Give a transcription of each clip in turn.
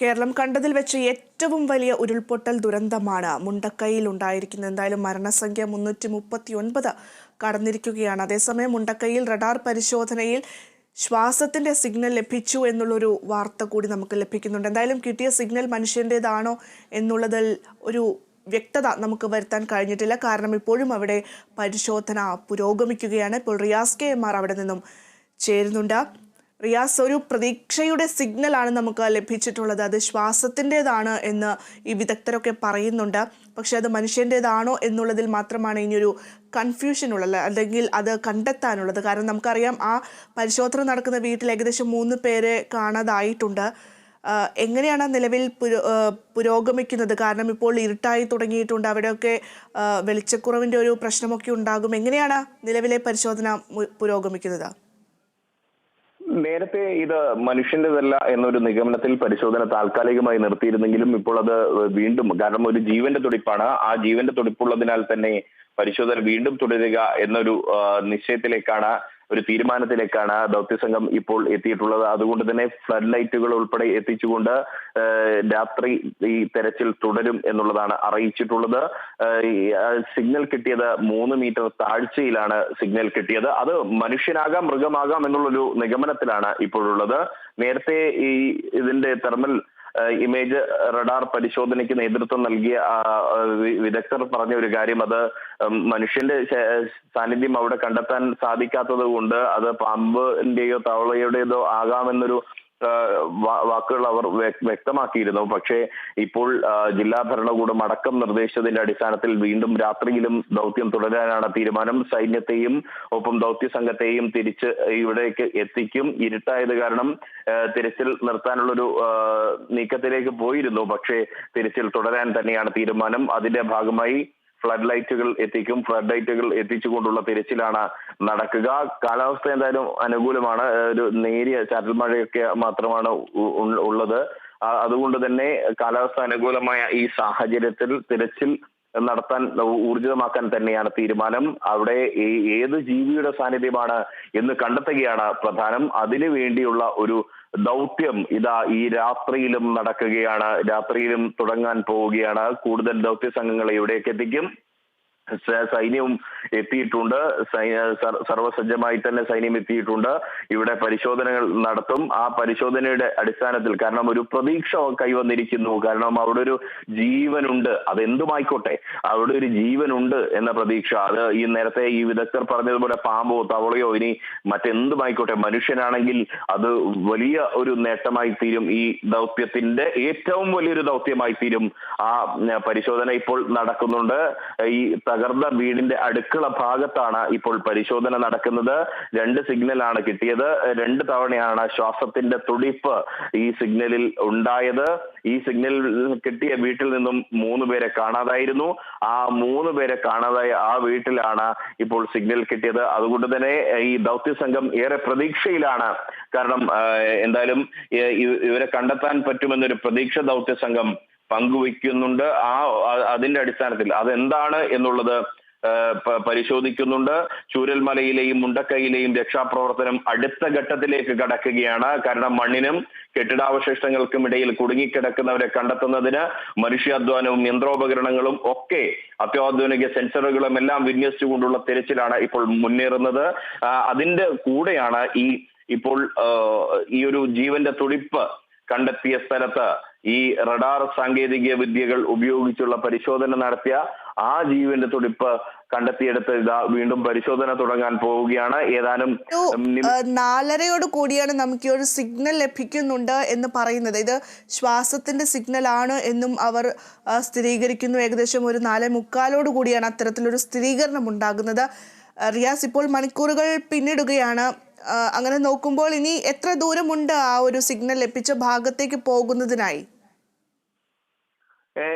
കേരളം കണ്ടതിൽ വെച്ച് ഏറ്റവും വലിയ ഉരുൾപൊട്ടൽ ദുരന്തമാണ് മുണ്ടക്കൈയിൽ ഉണ്ടായിരിക്കുന്നത്. എന്തായാലും മരണസംഖ്യ മുന്നൂറ്റി മുപ്പത്തി ഒൻപത് കടന്നിരിക്കുകയാണ്. അതേസമയം മുണ്ടക്കൈയിൽ റഡാർ പരിശോധനയിൽ ശ്വാസത്തിന്റെ സിഗ്നൽ ലഭിച്ചു എന്നുള്ളൊരു വാർത്ത കൂടി നമുക്ക് ലഭിക്കുന്നുണ്ട്. എന്തായാലും കിട്ടിയ സിഗ്നൽ മനുഷ്യന്റെതാണോ എന്നുള്ളതിൽ ഒരു വ്യക്തത നമുക്ക് വരുത്താൻ കഴിഞ്ഞിട്ടില്ല. കാരണം ഇപ്പോഴും അവിടെ പരിശോധന പുരോഗമിക്കുകയാണ്. ഇപ്പോൾ റിയാസ് കെ എം ആർ അവിടെ നിന്നും ചേരുന്നുണ്ട്. റിയാസ് ഒരു പ്രതീക്ഷയുടെ സിഗ്നലാണ് നമുക്ക് ലഭിച്ചിട്ടുള്ളത്. അത് ശ്വാസത്തിന്റെതാണ് എന്ന് ഈ വിദഗ്ധരൊക്കെ പറയുന്നുണ്ട്. പക്ഷേ അത് മനുഷ്യന്റെതാണോ എന്നുള്ളതിൽ മാത്രമാണ് ഇനിയൊരു കൺഫ്യൂഷൻ ഉള്ളത്. അല്ലെങ്കിൽ അത് കണ്ടെത്താനുള്ളത്. കാരണം നമുക്കറിയാം ആ പരിശോധന നടക്കുന്ന വീട്ടിൽ ഏകദേശം മൂന്ന് പേരെ കാണാതായിട്ടുണ്ട്. എങ്ങനെയാണ് നിലവിൽ പുരോ പുരോഗമിക്കുന്നത്? കാരണം ഇപ്പോൾ ഇരുട്ടായി തുടങ്ങിയിട്ടുണ്ട്. അവിടെയൊക്കെ വെളിച്ചക്കുറവിന്റെ ഒരു പ്രശ്നമൊക്കെ ഉണ്ടാകും. എങ്ങനെയാണ് നിലവിലെ പരിശോധന പുരോഗമിക്കുന്നത്? നേരത്തെ ഇത് മനുഷ്യന്റേതല്ല എന്നൊരു നിഗമനത്തിൽ പരിശോധന താൽക്കാലികമായി നിർത്തിയിരുന്നെങ്കിലും ഇപ്പോൾ അത് വീണ്ടും കാരണം ഒരു ജീവന്റെ തുടിപ്പാണ്. ആ ജീവന്റെ തുടിപ്പുള്ളതിനാൽ തന്നെ പരിശോധന വീണ്ടും തുടരുക എന്നൊരു നിശ്ചയത്തിലേക്കാണ് ഒരു തീരുമാനത്തിലേക്കാണ് ദൗത്യസംഘം ഇപ്പോൾ എത്തിയിട്ടുള്ളത്. അതുകൊണ്ട് തന്നെ ഫ്ലഡ് ലൈറ്റുകൾ ഉൾപ്പെടെ എത്തിച്ചുകൊണ്ട് രാത്രി ഈ തെരച്ചിൽ തുടരും എന്നുള്ളതാണ് അറിയിച്ചിട്ടുള്ളത്. സിഗ്നൽ കിട്ടിയത് മൂന്ന് മീറ്റർ താഴ്ചയിലാണ് സിഗ്നൽ കിട്ടിയത്. അത് മനുഷ്യനാകാം മൃഗമാകാം എന്നുള്ളൊരു നിഗമനത്തിലാണ് ഇപ്പോഴുള്ളത്. നേരത്തെ ഈ ഇതിന്റെ തെർമൽ ഇമേജ് റഡാർ പരിശോധനയ്ക്ക് നേതൃത്വം നൽകിയ വിദഗ്ധർ പറഞ്ഞ ഒരു കാര്യം അത് മനുഷ്യന്റെ സാന്നിധ്യം അവിടെ കണ്ടെത്താൻ സാധിക്കാത്തത് കൊണ്ട് അത് പാമ്പിന്റെയോ തവളയുടേതോ ആകാമെന്നൊരു വാക്കുകൾ അവർ വ്യ- വ്യക്തമാക്കിയിരുന്നു. പക്ഷേ ഇപ്പോൾ ജില്ലാ ഭരണകൂടം അടക്കം നിർദ്ദേശിച്ചതിന്റെ അടിസ്ഥാനത്തിൽ വീണ്ടും രാത്രിയിലും ദൗത്യം തുടരാനാണ് തീരുമാനം. സൈന്യത്തെയും ഒപ്പം ദൗത്യ സംഘത്തെയും തിരിച്ച് ഇവിടേക്ക് എത്തിക്കും. ഇരുട്ടായത് കാരണം തിരച്ചിൽ നിർത്താനുള്ളൊരു നീക്കത്തിലേക്ക് പോയിരുന്നു. പക്ഷേ തിരച്ചിൽ തുടരാൻ തന്നെയാണ് തീരുമാനം. അതിന്റെ ഭാഗമായി ഫ്ലഡ് ലൈറ്റുകൾ എത്തിക്കും. ഫ്ലഡ് ലൈറ്റുകൾ എത്തിച്ചുകൊണ്ടുള്ള തിരച്ചിലാണ് നടക്കുക. കാലാവസ്ഥ എന്തായാലും അനുകൂലമാണ്. ഒരു നേരിയ ചാറ്റൽ മഴയൊക്കെ മാത്രമാണ് ഉള്ളത്. അതുകൊണ്ട് തന്നെ കാലാവസ്ഥ അനുകൂലമായ ഈ സാഹചര്യത്തിൽ തിരച്ചിൽ നടത്താൻ ഊർജിതമാക്കാൻ തന്നെയാണ് തീരുമാനം. അവിടെ ഏത് ജീവിയുടെ സാന്നിധ്യമാണ് എന്ന് കണ്ടെത്തുകയാണ് പ്രധാനം. അതിനു വേണ്ടിയുള്ള ഒരു ദൗത്യം ഇതാ ഈ രാത്രിയിലും നടക്കുകയാണ്. രാത്രിയിലും തുടങ്ങാൻ പോവുകയാണ്. കൂടുതൽ ദൗത്യ സംഘങ്ങളെ ഇവിടേക്ക് എത്തിക്കും. സൈന്യവും എത്തിയിട്ടുണ്ട്. സർവസജ്ജമായി തന്നെ സൈന്യം എത്തിയിട്ടുണ്ട്. ഇവിടെ പരിശോധനകൾ നടത്തും. ആ പരിശോധനയുടെ അടിസ്ഥാനത്തിൽ കാരണം ഒരു പ്രതീക്ഷ കൈവന്നിരിക്കുന്നു. കാരണം അവിടെ ഒരു ജീവനുണ്ട്. അതെന്തുമായിക്കോട്ടെ? അവിടെ ഒരു ജീവനുണ്ട് എന്ന പ്രതീക്ഷ. അത് ഈ നേരത്തെ ഈ വിദഗ്ധർ പറഞ്ഞതുപോലെ പാമ്പോ തവളയോ ഇനി മറ്റെന്തുമായിക്കോട്ടെ? മനുഷ്യനാണെങ്കിൽ അത് വലിയ ഒരു നേട്ടമായി തീരും. ഈ ദൗത്യത്തിന്റെ ഏറ്റവും വലിയൊരു ദൗത്യമായി തീരും. ആ പരിശോധന ഇപ്പോൾ നടക്കുന്നുണ്ട്. ഈ തകർന്ന വീടിന്റെ അടുക്കള ഭാഗത്താണ് ഇപ്പോൾ പരിശോധന നടക്കുന്നത്. രണ്ട് സിഗ്നലാണ് കിട്ടിയത്. രണ്ട് തവണയാണ് ശ്വാസത്തിന്റെ തുടിപ്പ് ഈ സിഗ്നലിൽ ഉണ്ടായത്. ഈ സിഗ്നൽ കിട്ടിയ വീട്ടിൽ നിന്നും മൂന്ന് പേരെ കാണാതായിരുന്നു. ആ മൂന്ന് പേരെ കാണാതായ ആ വീട്ടിലാണ് ഇപ്പോൾ സിഗ്നൽ കിട്ടിയത്. അതുകൊണ്ട് തന്നെ ഈ ദൗത്യ സംഘം ഏറെ പ്രതീക്ഷയിലാണ്. കാരണം എന്തായാലും ഇവരെ കണ്ടെത്താൻ പറ്റുമെന്നൊരു പ്രതീക്ഷ ദൗത്യ സംഘം പങ്കുവെക്കുന്നുണ്ട് ആ അതിന്റെ അടിസ്ഥാനത്തിൽ അതെന്താണ് എന്നുള്ളത് പരിശോധിക്കുന്നുണ്ട്. ചൂരൽമലയിലെയും മുണ്ടക്കൈയിലെയും രക്ഷാപ്രവർത്തനം അടുത്ത ഘട്ടത്തിലേക്ക് കടക്കുകയാണ്. കാരണം മണ്ണിനും കെട്ടിടാവശിഷ്ടങ്ങൾക്കും ഇടയിൽ കുടുങ്ങിക്കിടക്കുന്നവരെ കണ്ടെത്തുന്നതിന് മനുഷ്യാധ്വാനവും യന്ത്രോപകരണങ്ങളും ഒക്കെ അത്യാധുനിക സെൻസറുകളും എല്ലാം വിന്യസിച്ചുകൊണ്ടുള്ള തിരച്ചിലാണ് ഇപ്പോൾ മുന്നേറുന്നത്. അതിന്റെ കൂടെയാണ് ഈ ഇപ്പോൾ ഈ ഒരു ജീവന്റെ തുടിപ്പ് കണ്ടെത്തിയ സ്ഥലത്ത് ഈ റഡാർ സാങ്കേതിക വിദ്യകൾ ഉപയോഗിച്ചുള്ള പരിശോധന നടത്തിയ ആ ജീവന്റെ തുടിപ്പ് കണ്ടെത്തിയെടുത്ത് ഇതാ വീണ്ടും പരിശോധന തുടങ്ങാൻ പോവുകയാണ്. ഏതാനും നാലരയോട് കൂടിയാണ് നമുക്ക് ഈ ഒരു സിഗ്നൽ ലഭിക്കുന്നുണ്ട് എന്ന് പറയുന്നത്. ഇത് ശ്വാസത്തിന്റെ സിഗ്നൽ ആണ് എന്നും അവർ സ്ഥിരീകരിക്കുന്നു. ഏകദേശം ഒരു നാലേ മുക്കാലോട് കൂടിയാണ് അത്തരത്തിലൊരു സ്ഥിരീകരണം ഉണ്ടാകുന്നത്. റിയാസ് ഇപ്പോൾ മണിക്കൂറുകൾ പിന്നിടുകയാണ്. അങ്ങനെ നോക്കുമ്പോൾ ഇനി എത്ര ദൂരമുണ്ട് ആ ഒരു സിഗ്നൽ ലഭിച്ച ഭാഗത്തേക്ക് പോകുന്നതിനായി?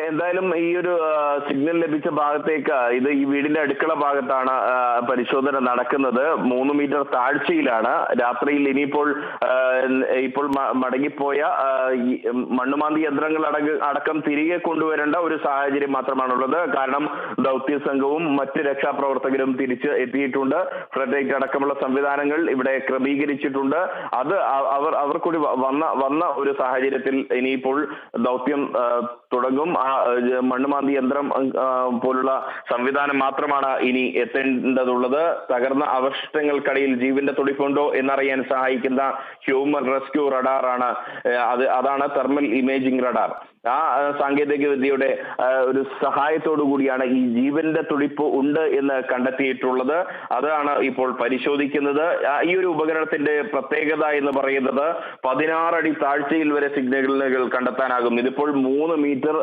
എന്തായാലും ഈ ഒരു സിഗ്നൽ ലഭിച്ച ഭാഗത്തേക്ക് ഇത് ഈ വീടിന്റെ അടുക്കള ഭാഗത്താണ് പരിശോധന നടക്കുന്നത്. മൂന്ന് മീറ്റർ താഴ്ചയിലാണ്. രാത്രിയിൽ ഇനിയിപ്പോൾ ഇപ്പോൾ മടങ്ങിപ്പോയ മണ്ണുമാന്തി യന്ത്രങ്ങൾ അടക്ക തിരികെ കൊണ്ടുവരേണ്ട ഒരു സാഹചര്യം മാത്രമാണുള്ളത്. കാരണം ദൗത്യ സംഘവും മറ്റ് രക്ഷാപ്രവർത്തകരും തിരിച്ച് എത്തിയിട്ടുണ്ട്. ഫ്ലഡ് ലൈറ്റ് അടക്കമുള്ള സംവിധാനങ്ങൾ ഇവിടെ ക്രമീകരിച്ചിട്ടുണ്ട്. അത് അവർ അവർ കൂടി വന്ന വന്ന ഒരു സാഹചര്യത്തിൽ ഇനിയിപ്പോൾ ദൗത്യം തുടങ്ങും. ആ ഏഹ്, മണ്ണുമാന്തി യന്ത്രം പോലുള്ള സംവിധാനം മാത്രമാണ് ഇനി എത്തേണ്ടതുള്ളത്. തകർന്ന അവശിഷ്ടങ്ങൾക്കടിയിൽ ജീവന്റെ തുടിപ്പുണ്ടോ എന്നറിയാൻ സഹായിക്കുന്ന ഹ്യൂമൻ റെസ്ക്യൂ റഡാറാണ് അത് അതാണ് തെർമൽ ഇമേജിംഗ് റഡാർ. ആ സാങ്കേതിക വിദ്യയുടെ ഒരു സഹായത്തോടു കൂടിയാണ് ഈ ജീവന്റെ തുടിപ്പ് ഉണ്ട് എന്ന് കണ്ടെത്തിയിട്ടുള്ളത്. അതാണ് ഇപ്പോൾ പരിശോധിക്കുന്നത്. ഈ ഒരു ഉപകരണത്തിന്റെ പ്രത്യേകത എന്ന് പറയുന്നത് പതിനാറടി താഴ്ചയിൽ വരെ സിഗ്നലുകൾ കണ്ടെത്താനാകും. ഇതിപ്പോൾ മൂന്ന് മീറ്റർ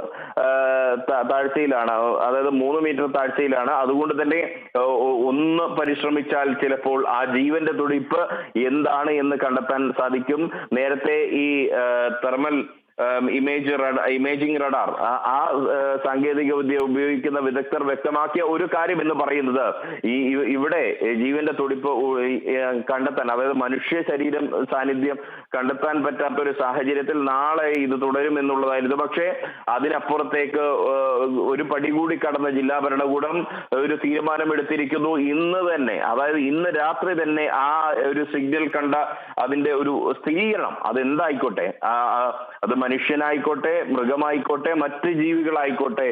താഴ്ചയിലാണ്. അതായത് മൂന്ന് മീറ്റർ താഴ്ചയിലാണ്. അതുകൊണ്ട് തന്നെ ഒന്ന് പരിശ്രമിച്ചാൽ ചിലപ്പോൾ ആ ജീവന്റെ തുടിപ്പ് എന്താണ് എന്ന് കണ്ടെത്താൻ സാധിക്കും. നേരത്തെ ഈ തെർമൽ ഇമേജ് ഇമേജിംഗ് റഡാർ ആ സാങ്കേതിക വിദ്യ ഉപയോഗിക്കുന്ന വിദഗ്ധർ വ്യക്തമാക്കിയ ഒരു കാര്യം എന്ന് പറയുന്നത് ഈ ഇവിടെ ജീവന്റെ തുടിപ്പ് കണ്ടെത്താൻ അതായത് മനുഷ്യ ശരീരം സാന്നിധ്യം കണ്ടെത്താൻ പറ്റാത്ത ഒരു സാഹചര്യത്തിൽ നാളെ ഇത് തുടരും എന്നുള്ളതായിരുന്നു. പക്ഷേ അതിനപ്പുറത്തേക്ക് ഒരു പടി കൂടി കടന്ന ജില്ലാ ഭരണകൂടം ഒരു തീരുമാനമെടുത്തിരിക്കുന്നു. ഇന്ന് തന്നെ അതായത് ഇന്ന് രാത്രി തന്നെ ആ ഒരു സിഗ്നൽ കണ്ട അതിന്റെ ഒരു സ്ഥിരീകരണം അതെന്തായിക്കോട്ടെ? അത് മനുഷ്യനായിക്കോട്ടെ മൃഗമായിക്കോട്ടെ മറ്റ് ജീവികളായിക്കോട്ടെ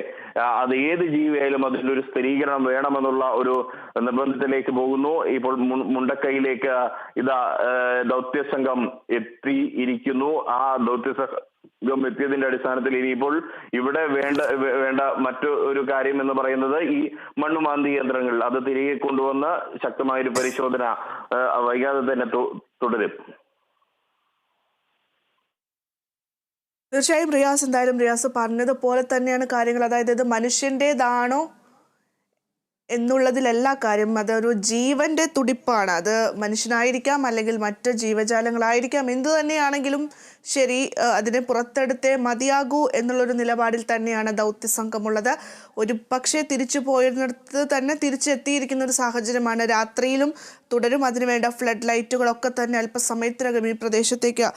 അത് ഏത് ജീവിയായാലും അതിലൊരു ഒരു സ്ഥിരീകരണം വേണമെന്നുള്ള ഒരു നിർബന്ധത്തിലേക്ക് പോകുന്നു. ഇപ്പോൾ മുണ്ടക്കൈയിലേക്ക് ഇതാ ദൗത്യ സംഘം എത്തിയിരിക്കുന്നു ആ ദൗത്യ സംഘം എത്തിയതിന്റെ അടിസ്ഥാനത്തിൽ ഇനിയിപ്പോൾ ഇവിടെ വേണ്ട വേണ്ട മറ്റു ഒരു കാര്യം എന്ന് പറയുന്നത് ഈ മണ്ണുമാന്തി യന്ത്രങ്ങൾ അത് തിരികെ കൊണ്ടുവന്ന് ശക്തമായൊരു പരിശോധന വൈകാതെ തന്നെ തുടരും. തീർച്ചയായും റിയാസ് എന്തായാലും റിയാസ് പറഞ്ഞതുപോലെ തന്നെയാണ് കാര്യങ്ങൾ. അതായത് ഇത് മനുഷ്യന്റെതാണോ എന്നുള്ളതിലല്ല കാര്യം അതൊരു ജീവന്റെ തുടിപ്പാണ്. അത് മനുഷ്യനായിരിക്കാം അല്ലെങ്കിൽ മറ്റ് ജീവജാലങ്ങളായിരിക്കാം. എന്തു തന്നെയാണെങ്കിലും ശരി അതിനെ പുറത്തെടുത്തേ മതിയാകൂ എന്നുള്ളൊരു നിലപാടിൽ തന്നെയാണ് ദൗത്യ സംഘമുള്ളത്. ഒരു പക്ഷേ തിരിച്ചു പോയിരുന്നിടത്ത് തന്നെ തിരിച്ചെത്തിയിരിക്കുന്ന ഒരു സാഹചര്യമാണ് രാത്രിയിലും തുടരും. അതിനുവേണ്ട ഫ്ലഡ് ലൈറ്റുകളൊക്കെ തന്നെ അല്പസമയത്തിനകം ഈ പ്രദേശത്തേക്ക്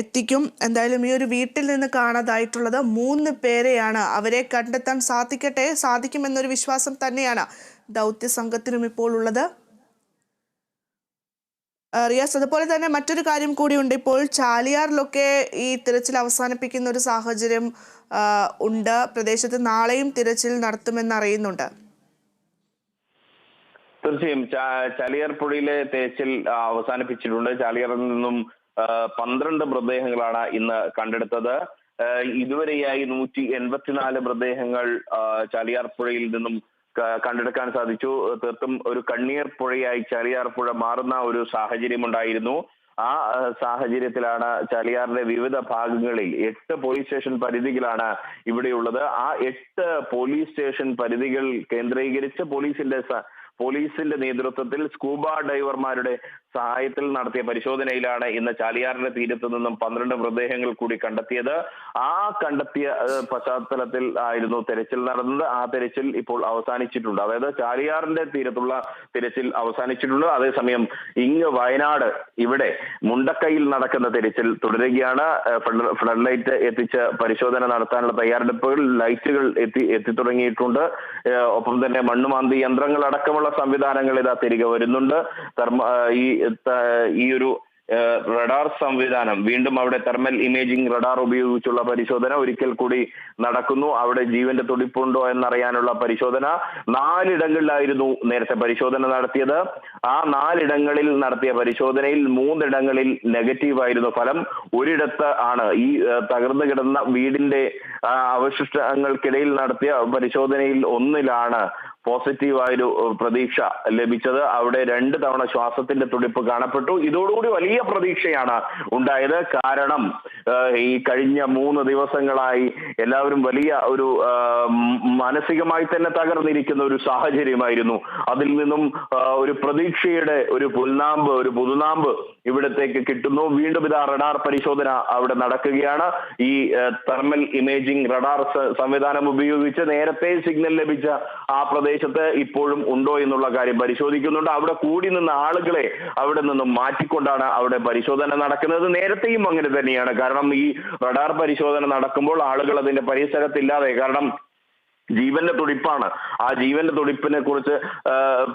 എത്തിക്കും. എന്തായാലും ഈ ഒരു വീട്ടിൽ നിന്ന് കാണാതായിട്ടുള്ളത് മൂന്ന് പേരെയാണ്. അവരെ കണ്ടെത്താൻ സാധിക്കട്ടെ? സാധിക്കുമെന്നൊരു വിശ്വാസം തന്നെയാണ് ദൗത്യ സംഘത്തിനും ഇപ്പോൾ ഉള്ളത്. റിയാസ് അതുപോലെ തന്നെ മറ്റൊരു കാര്യം കൂടിയുണ്ട്. ഇപ്പോൾ ചാലിയാറിലൊക്കെ ഈ തിരച്ചിൽ അവസാനിപ്പിക്കുന്ന ഒരു സാഹചര്യം ഉണ്ട്. പ്രദേശത്ത് നാളെയും തിരച്ചിൽ നടത്തുമെന്ന് അറിയുന്നുണ്ട്. തീർച്ചയായും. ചാലിയാർ പുഴയിലെ തേച്ചിൽ അവസാനിപ്പിച്ചിട്ടുണ്ട്. ചാലിയാറിൽ നിന്നും പന്ത്രണ്ട് മൃതദേഹങ്ങളാണ് ഇന്ന് കണ്ടെടുത്തത്. ഇതുവരെയായി നൂറ്റി എൺപത്തിനാല് മൃതദേഹങ്ങൾ ചാലിയാർ പുഴയിൽ നിന്നും കണ്ടെടുക്കാൻ സാധിച്ചു. തീർത്തും ഒരു കണ്ണീർ പുഴയായി ചാലിയാർ പുഴ മാറുന്ന ഒരു സാഹചര്യം ഉണ്ടായിരുന്നു ആ സാഹചര്യത്തിലാണ് ചാലിയാറിന്റെ വിവിധ ഭാഗങ്ങളിൽ എട്ട് പോലീസ് സ്റ്റേഷൻ പരിധികളാണ് ഇവിടെയുള്ളത്. ആ എട്ട് പോലീസ് സ്റ്റേഷൻ പരിധികൾ കേന്ദ്രീകരിച്ച് പോലീസിന്റെ പോലീസിന്റെ നേതൃത്വത്തിൽ സ്കൂബ ഡൈവർമാരുടെ സഹായത്തിൽ നടത്തിയ പരിശോധനയിലാണ് ഇന്ന് ചാലിയാറിന്റെ തീരത്ത് നിന്നും പന്ത്രണ്ട് മൃതദേഹങ്ങൾ കൂടി കണ്ടെത്തിയത്. ആ കണ്ടെത്തിയ പശ്ചാത്തലത്തിൽ ആയിരുന്നു തെരച്ചിൽ നടന്നത്. ആ തെരച്ചിൽ ഇപ്പോൾ അവസാനിച്ചിട്ടുണ്ട്. അതായത് ചാലിയാറിന്റെ തീരത്തുള്ള തിരച്ചിൽ അവസാനിച്ചിട്ടുണ്ട്. അതേസമയം ഇങ്ങ് വയനാട് ഇവിടെ മുണ്ടക്കൈയിൽ നടക്കുന്ന തിരച്ചിൽ തുടരുകയാണ്. ഫ്ലഡ് ലൈറ്റ് എത്തിച്ച് പരിശോധന നടത്താനുള്ള തയ്യാറെടുപ്പുകൾ ലൈറ്റുകൾ എത്തി എത്തി തുടങ്ങിയിട്ടുണ്ട്. ഒപ്പം തന്നെ മണ്ണുമാന്തി യന്ത്രങ്ങൾ അടക്കമുള്ള സംവിധാനങ്ങൾ ഇതാ തിരികെ വരുന്നുണ്ട്. ഈ ഈ ഒരു റഡാർ സംവിധാനം വീണ്ടും അവിടെ തെർമൽ ഇമേജിംഗ് റഡാർ ഉപയോഗിച്ചുള്ള പരിശോധന ഒരിക്കൽ കൂടി നടക്കുന്നു. അവിടെ ജീവന്റെ തുടിപ്പുണ്ടോ എന്നറിയാനുള്ള പരിശോധന. നാലിടങ്ങളിലായിരുന്നു നേരത്തെ പരിശോധന നടത്തിയത്. ആ നാലിടങ്ങളിൽ നടത്തിയ പരിശോധനയിൽ മൂന്നിടങ്ങളിൽ നെഗറ്റീവ് ആയിരുന്നു ഫലം. ഒരിടത്ത് ആണ് ഈ തകർന്നു കിടന്ന വീടിന്റെ അവശിഷ്ടങ്ങൾക്കിടയിൽ നടത്തിയ പരിശോധനയിൽ ഒന്നിലാണ് പോസിറ്റീവായൊരു പ്രതീക്ഷ ലഭിച്ചത് അവിടെ രണ്ട് തവണ ശ്വാസത്തിന്റെ തുടിപ്പ് കാണപ്പെട്ടു. ഇതോടുകൂടി വലിയ പ്രതീക്ഷയാണ് ഉണ്ടായത്. കാരണം ഈ കഴിഞ്ഞ മൂന്ന് ദിവസങ്ങളായി എല്ലാവരും വലിയ ഒരു മാനസികമായി തന്നെ തകർന്നിരിക്കുന്ന ഒരു സാഹചര്യമായിരുന്നു. അതിൽ നിന്നും ഒരു പ്രതീക്ഷയുടെ ഒരു പുൽനാമ്പ് ഒരു പുതുനാമ്പ് ഇവിടത്തേക്ക് കിട്ടുന്നു. വീണ്ടും ഇതാ റഡാർ പരിശോധന അവിടെ നടക്കുകയാണ്. ഈ തെർമൽ ഇമേജിംഗ് റഡാർ സംവിധാനം ഉപയോഗിച്ച് നേരത്തെ സിഗ്നൽ ലഭിച്ച ആ പ്രദേശത്ത് ഇപ്പോഴും ഉണ്ടോ എന്നുള്ള കാര്യം പരിശോധിക്കുന്നുണ്ട്. അവിടെ കൂടി നിന്ന ആളുകളെ അവിടെ നിന്നും മാറ്റിക്കൊണ്ടാണ് അവിടെ പരിശോധന നടക്കുന്നത്. നേരത്തെയും അങ്ങനെ തന്നെയാണ്. കാരണം ഈ റഡാർ പരിശോധന നടക്കുമ്പോൾ ആളുകൾ അതിന്റെ പരിസരത്തില്ലാതെ കാരണം ജീവന്റെ തുടിപ്പാണ്. ആ ജീവന്റെ തുടിപ്പിനെ കുറിച്ച്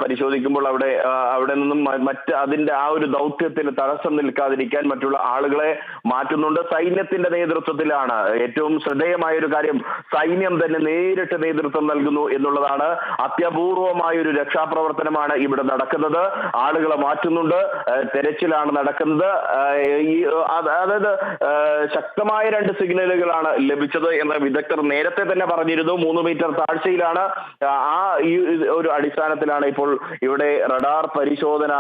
പരിശോധിക്കുമ്പോൾ അവിടെ അവിടെ നിന്നും മറ്റ് അതിന്റെ ആ ഒരു ദൗത്യത്തിന് തടസ്സം നിൽക്കാതിരിക്കാൻ മറ്റുള്ള ആളുകളെ മാറ്റുന്നുണ്ട്. സൈന്യത്തിന്റെ നേതൃത്വത്തിലാണ്. ഏറ്റവും ശ്രദ്ധേയമായ ഒരു കാര്യം സൈന്യം തന്നെ നേരിട്ട് നേതൃത്വം നൽകുന്നു എന്നുള്ളതാണ്. അത്യപൂർവമായ ഒരു രക്ഷാപ്രവർത്തനമാണ് ഇവിടെ നടക്കുന്നത്. ആളുകളെ മാറ്റുന്നുണ്ട്. തെരച്ചിലാണ് നടക്കുന്നത്. ഈ അതായത് ശക്തമായ രണ്ട് സിഗ്നലുകളാണ് ലഭിച്ചത് എന്ന് വിദഗ്ധർ നേരത്തെ തന്നെ പറഞ്ഞിരുന്നു. മൂന്ന് മീറ്റർ താഴ്ചയിലാണ്. ആ ഈ ഒരു അടിസ്ഥാനത്തിലാണ് ഇപ്പോൾ ഇവിടെ റഡാർ പരിശോധന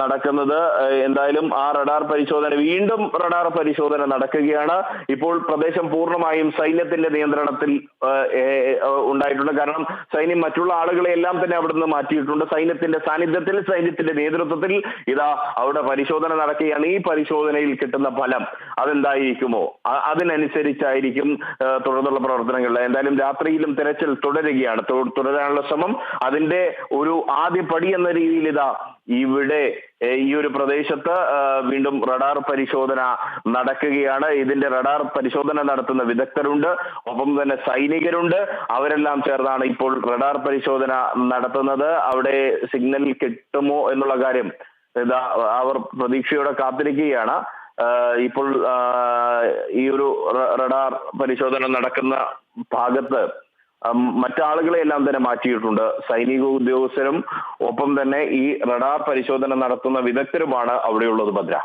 നടക്കുന്നത്. എന്തായാലും ആ റഡാർ പരിശോധന വീണ്ടും റഡാർ പരിശോധന നടക്കുകയാണ്. ഇപ്പോൾ പ്രദേശം പൂർണമായും സൈന്യത്തിന്റെ നിയന്ത്രണത്തിൽ ഉണ്ടായിട്ടുണ്ട്. കാരണം സൈന്യം മറ്റുള്ള ആളുകളെ എല്ലാം തന്നെ അവിടെ നിന്ന് മാറ്റിയിട്ടുണ്ട്. സൈന്യത്തിന്റെ സാന്നിധ്യത്തിൽ സൈന്യത്തിന്റെ നേതൃത്വത്തിൽ ഇതാ അവിടെ പരിശോധന നടക്കുകയാണ്. ഈ പരിശോധനയിൽ കിട്ടുന്ന ഫലം അതെന്തായിരിക്കുമോ? അതിനനുസരിച്ചായിരിക്കും തുടർന്നുള്ള പ്രവർത്തനങ്ങൾ. എന്തായാലും രാത്രിയിലും തെരച്ചിൽ തുടരുകയാണ്. തുടരാനുള്ള ശ്രമം അതിന്റെ ഒരു ആദ്യ പടി എന്ന രീതിയിൽ ഇതാ ഇവിടെ ഈ ഒരു പ്രദേശത്ത് വീണ്ടും റഡാർ പരിശോധന നടക്കുകയാണ്. ഇതിന്റെ റഡാർ പരിശോധന നടത്തുന്ന വിദഗ്ധരുണ്ട്. ഒപ്പം തന്നെ സൈനികരുണ്ട്. അവരെല്ലാം ചേർന്നാണ് ഇപ്പോൾ റഡാർ പരിശോധന നടത്തുന്നത്. അവിടെ സിഗ്നൽ കിട്ടുമോ എന്നുള്ള കാര്യം അവർ പ്രതീക്ഷയോടെ കാത്തിരിക്കുകയാണ്. ഇപ്പോൾ ഈ ഒരു റഡാർ പരിശോധന നടക്കുന്ന ഭാഗത്ത് മറ്റാളുകളെ എല്ലാം തന്നെ മാറ്റിയിട്ടുണ്ട്. സൈനിക ഉദ്യോഗസ്ഥരും ഒപ്പം തന്നെ ഈ റഡാർ പരിശോധന നടത്തുന്ന വിദഗ്ധരുമാണ് അവിടെയുള്ളത് ഭദ്ര.